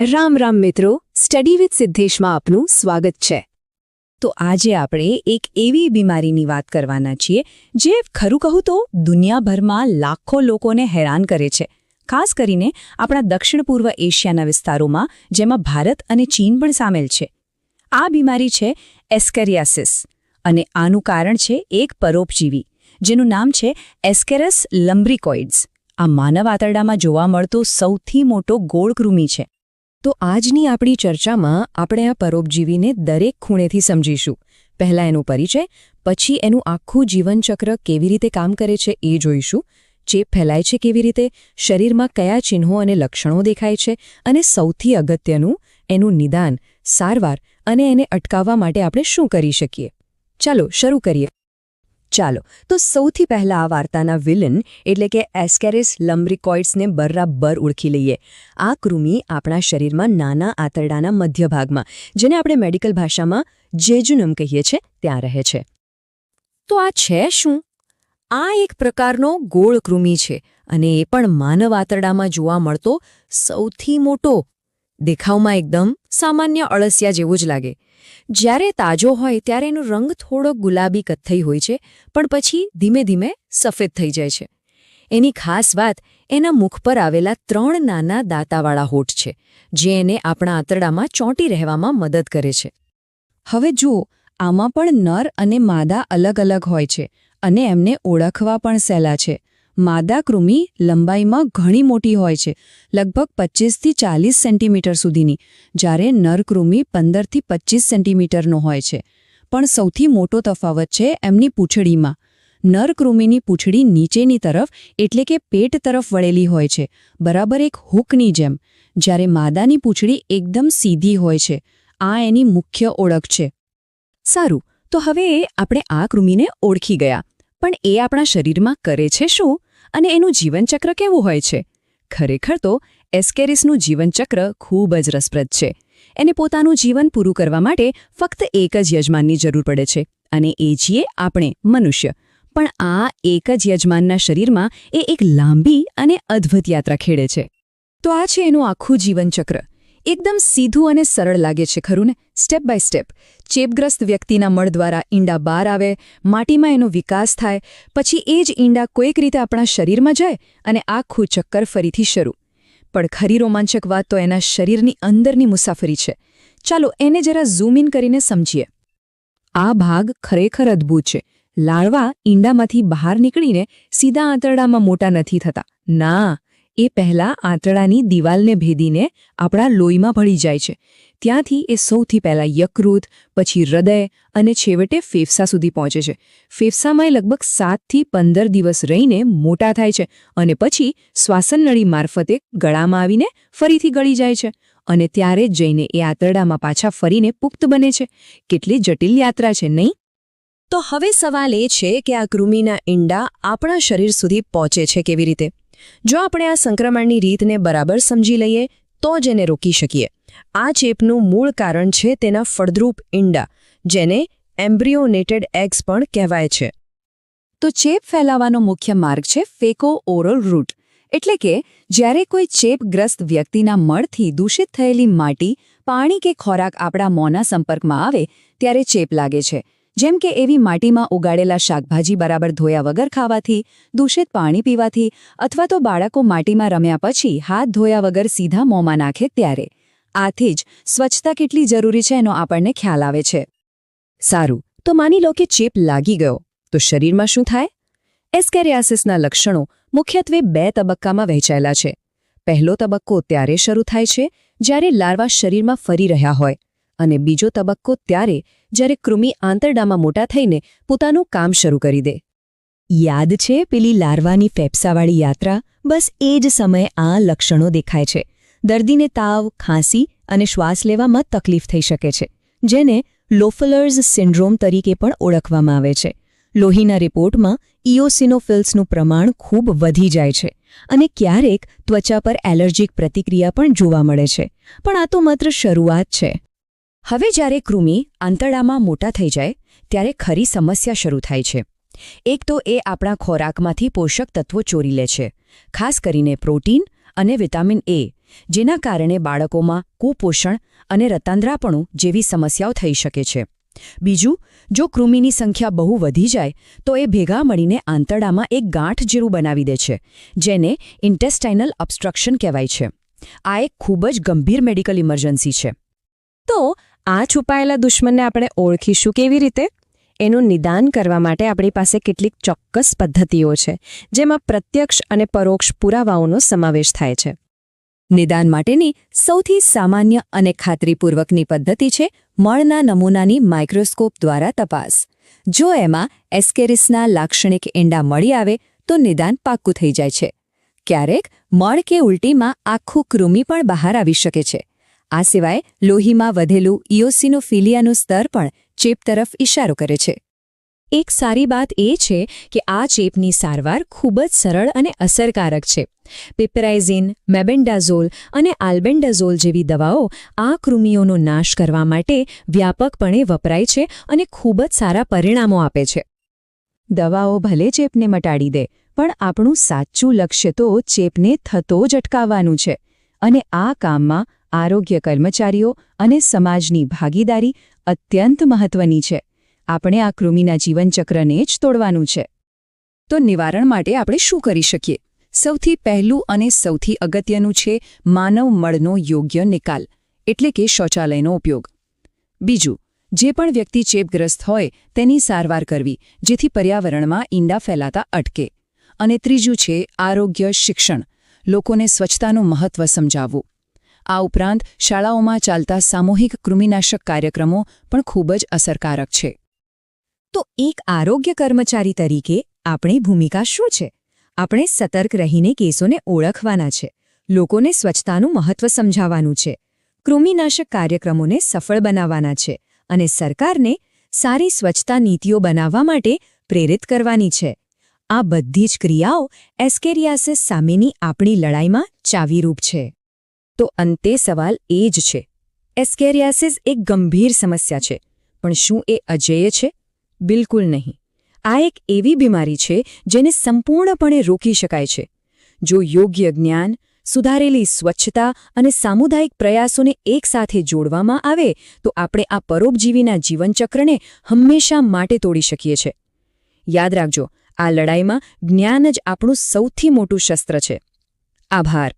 રામ રામ મિત્રો, study with સિદ્ધેશમાં આપનું સ્વાગત છે. તો આજે આપણે એક એવી બીમારીની વાત કરવાના છીએ, જે ખરું કહું તો દુનિયાભરમાં લાખો લોકોને હેરાન કરે છે. ખાસ કરીને આપણા દક્ષિણ પૂર્વ એશિયાના વિસ્તારોમાં, જેમાં ભારત અને ચીન પણ સામેલ છે. આ બીમારી છે એસ્કેરિયાસિસ અને આનું કારણ છે એક પરોપજીવી, જેનું નામ છે એસ્કેરસ લમ્બ્રિકોઇડ્સ આ માનવ આંતરડામાં જોવા મળતો સૌથી મોટો ગોળકૃમિ છે. તો આજની આપણી ચર્ચામાં આપણે આ પરોપજીવીને દરેક ખૂણેથી સમજીશું. પહેલાં એનો પરિચય, પછી એનું આખું જીવનચક્ર કેવી રીતે કામ કરે છે એ જોઈશું. ચેપ ફેલાય છે કેવી રીતે, શરીરમાં કયા ચિહ્નો અને લક્ષણો દેખાય છે, અને સૌથી અગત્યનું એનું નિદાન, સારવાર અને એને અટકાવવા માટે આપણે શું કરી શકીએ. ચાલો, શરૂ કરીએ. ચાલો, તો સૌથી પહેલા આ વાર્તાના વિલન એટલે કે એસ્કેરિસ લમ્બ્રિકોઇડ્સને બરાબર ઓળખી લઈએ. આ કૃમિ આપણા શરીરમાં નાના આંતરડાના મધ્ય ભાગમાં જેને આપણે મેડિકલ ભાષામાં જેજુનમ કહીએ છીએ, ત્યાં રહે છે. તો આ છે શું? આ એક પ્રકારનો ગોળ કૃમિ છે અને એ પણ માનવ આંતરડામાં જોવા મળતો સૌથી મોટો, દેખાવમાં એકદમ સામાન્ય અળસિયા જેવું જ લાગે. જ્યારે તાજો હોય ત્યારે એનો રંગ થોડો ગુલાબી કથ્થઈ હોય છે, પણ પછી ધીમે ધીમે સફેદ થઈ જાય છે. એની ખાસ વાત એના મુખ પર આવેલા ત્રણ નાના દાંતાવાળા હોઠ છે, જે એને આપણા આંતરડામાં ચોંટી રહેવામાં મદદ કરે છે. હવે જુઓ, આમાં પણ નર અને માદા અલગ અલગ હોય છે અને એમને ઓળખવા પણ સહેલા છે. માદા કૃમિ લંબાઈમાં ઘણી મોટી હોય છે, લગભગ પચીસથી ચાલીસ સેન્ટીમીટર સુધીની, જ્યારે નરકૃમિ પંદરથી પચીસ સેન્ટીમીટરનો હોય છે. પણ સૌથી મોટો તફાવત છે એમની પૂંછડીમાં. નરકૃમિની પૂંછડી નીચેની તરફ, એટલે કે પેટ તરફ વળેલી હોય છે, બરાબર એક હૂકની જેમ, જ્યારે માદાની પૂંછડી એકદમ સીધી હોય છે. આ એની મુખ્ય ઓળખ છે. સારું, તો હવે આપણે આ કૃમિને ઓળખી ગયા, પણ એ આપણા શરીરમાં કરે છે શું? અને એનું જીવનચક્ર કેવું હોય છે? ખરેખર તો એસ્કેરિસનું જીવનચક્ર ખૂબ જ રસપ્રદ છે. એને પોતાનું જીવન પૂરું કરવા માટે ફક્ત એક જ યજમાનની જરૂર પડે છે અને એ છીએ આપણે, મનુષ્ય. પણ આ એક જ યજમાનના શરીરમાં એ એક લાંબી અને અદ્ભુત યાત્રા ખેડે છે. તો આ છે એનું આખું જીવનચક્ર. એકદમ સીધું અને સરળ લાગે છે, ખરું ને? સ્ટેપ બાય સ્ટેપ ચેપગ્રસ્ત વ્યક્તિના મળ દ્વારા ઈંડા બહાર આવે, માટીમાં એનો વિકાસ થાય, પછી એ જ ઈંડા કોઈક રીતે આપણા શરીરમાં જાય અને આખું ચક્કર ફરીથી શરૂ. પણ ખરી રોમાંચક વાત તો એના શરીરની અંદરની મુસાફરી છે. ચાલો એને જરા ઝૂમ ઇન કરીને સમજીએ. આ ભાગ ખરેખર અદ્ભુત છે. લાળવા ઈંડામાંથી બહાર નીકળીને સીધા આંતરડામાં મોટા નથી થતા. ના એ પહેલાં આંતરડાની દિવાલને ભેદીને આપણા લોહીમાં ભળી જાય છે. ત્યાંથી એ સૌથી પહેલાં યકૃત, પછી હૃદય અને છેવટે ફેફસા સુધી પહોંચે છે. ફેફસામાં એ લગભગ સાતથી પંદર દિવસ રહીને મોટા થાય છે અને પછી શ્વાસનનળી મારફતે ગળામાં આવીને ફરીથી ગળી જાય છે અને ત્યારે જઈને એ આંતરડામાં પાછા ફરીને પુખ્ત બને છે. કેટલી જટિલ યાત્રા છે, નહીં? તો હવે સવાલ એ છે કે આ કૃમિના ઈંડા આપણા શરીર સુધી પહોંચે છે કેવી રીતે? જો આપણે આ સંક્રમણની રીતને બરાબર સમજી લઈએ, તો જ એને રોકી શકીએ. આ ચેપનું મૂળ કારણ છે તેના ફળદ્રુપ ઈંડા, જેને એમ્બ્રિયોનેટેડ એગ્સ પણ કહેવાય છે. તો ચેપ ફેલાવાનો મુખ્ય માર્ગ છે ફેકો ઓરલ રૂટ. એટલે કે, જ્યારે કોઈ ચેપગ્રસ્ત વ્યક્તિના મળથી દૂષિત થયેલી માટી, પાણી કે ખોરાક આપણા મોંના સંપર્કમાં આવે, ત્યારે ચેપ લાગે છે. જેમ કે એવી માટીમાં ઉગાડેલા શાકભાજી બરાબર ધોયા વગર ખાવાથી, દૂષિત પાણી પીવાથી અથવા તો બાળકો માટીમાં રમ્યા પછી હાથ ધોયા વગર સીધા મોંમાં નાખે ત્યારે. આથી જ સ્વચ્છતા કેટલી જરૂરી છે એનો આપણને ખ્યાલ આવે છે. સારું, તો માની લો કે ચેપ લાગી ગયો. તો શરીરમાં શું થાય? એસ્કેરિયાસિસના લક્ષણો મુખ્યત્વે બે તબક્કામાં વહેંચાયેલા છે. પહેલો તબક્કો ત્યારે શરૂ થાય છે જ્યારે લાર્વા શરીરમાં ફરી રહ્યા હોય અને બીજો તબક્કો ત્યારે જ્યારે કૃમિ આંતરડામાં મોટા થઈને પોતાનું કામ શરૂ કરી દે. યાદ છે પેલી લાર્વાની ફેફસાવાળી યાત્રા? બસ એ જ સમયે આ લક્ષણો દેખાય છે. દર્દીને તાવ, ખાંસી અને શ્વાસ લેવામાં તકલીફ થઈ શકે છે, જેને લોફલર્સ સિન્ડ્રોમ તરીકે પણ ઓળખવામાં આવે છે. લોહીના રિપોર્ટમાં ઇઓસિનોફિલ્સનું પ્રમાણ ખૂબ વધી જાય છે અને ક્યારેક ત્વચા પર એલર્જીક પ્રતિક્રિયા પણ જોવા મળે છે. પણ આ તો માત્ર શરૂઆત છે. હવે જ્યારે કૃમિ આંતરડામાં મોટા થઈ જાય, ત્યારે ખરી સમસ્યા શરૂ થાય છે. એક તો એ આપણા ખોરાકમાંથી પોષક તત્વો ચોરી લે છે, ખાસ કરીને પ્રોટીન અને વિટામિન એ, જેના કારણે બાળકોમાં કુપોષણ અને રતાંદ્રાપણું જેવી સમસ્યાઓ થઈ શકે છે. બીજું, જો કૃમિની સંખ્યા બહુ વધી જાય, તો એ ભેગા મળીને આંતરડામાં એક ગાંઠ જેવું બનાવી દે છે, જેને ઇન્ટેસ્ટાઇનલ અબસ્ટ્રક્શન કહેવાય છે. આ એક ખૂબ જ ગંભીર મેડિકલ ઇમરજન્સી છે. તો આ છુપાયેલા દુશ્મનને આપણે ઓળખીશું કેવી રીતે? એનું નિદાન કરવા માટે આપણી પાસે કેટલીક ચોક્કસ પદ્ધતિઓ છે, જેમાં પ્રત્યક્ષ અને પરોક્ષ પુરાવાઓનો સમાવેશ થાય છે. નિદાન માટેની સૌથી સામાન્ય અને ખાતરીપૂર્વકની પદ્ધતિ છે મળના નમૂનાની માઇક્રોસ્કોપ દ્વારા તપાસ. જો એમાં એસ્કેરિસના લાક્ષણિક ઈંડા મળી આવે, તો નિદાન પાક્કું થઈ જાય છે. ક્યારેક મળ કે ઉલટીમાં આખું કૃમિ પણ બહાર આવી શકે છે. આ સિવાય લોહીમાં વધેલું ઇઓસિનોફિલિયાનું સ્તર પણ ચેપ તરફ ઇશારો કરે છે. એક સારી વાત એ છે કે આ ચેપની સારવાર ખૂબ જ સરળ અને અસરકારક છે. પિપરાઇઝિન, મેબેન્ડાઝોલ અને આલ્બેન્ડાઝોલ જેવી દવાઓ આ કૃમિઓનો નાશ કરવા માટે વ્યાપકપણે વપરાય છે અને ખૂબ જ સારા પરિણામો આપે છે. દવાઓ ભલે ચેપને મટાડી દે, પણ આપણું સાચું લક્ષ્ય તો ચેપને થતો જ અટકાવવાનું છે. અને આ કામમાં આરોગ્ય કર્મચારીઓ અને સમાજની ભાગીદારી અત્યંત મહત્વની છે. આપણે આ કૃમિના જીવનચક્રને જ તોડવાનું છે. તો નિવારણ માટે આપણે શું કરી શકીએ? સૌથી પહેલું અને સૌથી અગત્યનું છે માનવ મળનો યોગ્ય નિકાલ, એટલે કે શૌચાલયનો ઉપયોગ. બીજું, જે પણ વ્યક્તિ ચેપગ્રસ્ત હોય તેની સારવાર કરવી, જેથી પર્યાવરણમાં ઈંડા ફેલાતા અટકે. અને ત્રીજું છે આરોગ્ય શિક્ષણ, લોકોને સ્વચ્છતાનું મહત્વ સમજાવવું. આ ઉપરાંત શાળાઓમાં ચાલતા સામૂહિક કૃમિનાશક કાર્યક્રમો પણ ખૂબ જ અસરકારક છે. તો એક આરોગ્ય કર્મચારી તરીકે આપણી ભૂમિકા શું છે? આપણે સતર્ક રહીને કેસોને ઓળખવાના છે. લોકોને સ્વચ્છતાનું મહત્વ સમજાવવાનું છે. કૃમિનાશક કાર્યક્રમોને સફળ બનાવવાના છે અને સરકારને સારી સ્વચ્છતા નીતિઓ બનાવવા માટે પ્રેરિત કરવાની છે. આ બધી જ ક્રિયાઓ એસ્કેરિયાસિસ સામેની આપણી લડાઈમાં ચાવીરૂપ છે. તો અંતે સવાલ એ જ છે. એસ્કેરિયાસિસ એક ગંભીર સમસ્યા છે, પણ શું એ અજેય છે? બિલકુલ નહીં. આ એક એવી બીમારી છે જેને સંપૂર્ણપણે રોકી શકાય છે. જો યોગ્ય જ્ઞાન, સુધારેલી સ્વચ્છતા અને સામુદાયિક પ્રયાસોને એકસાથે જોડવામાં આવે, તો આપણે આ પરોપજીવીના જીવનચક્રને હંમેશા માટે તોડી શકીએ છીએ યાદ રાખજો, આ લડાઈમાં જ્ઞાન જ આપણું સૌથી મોટું શસ્ત્ર છે. આભાર.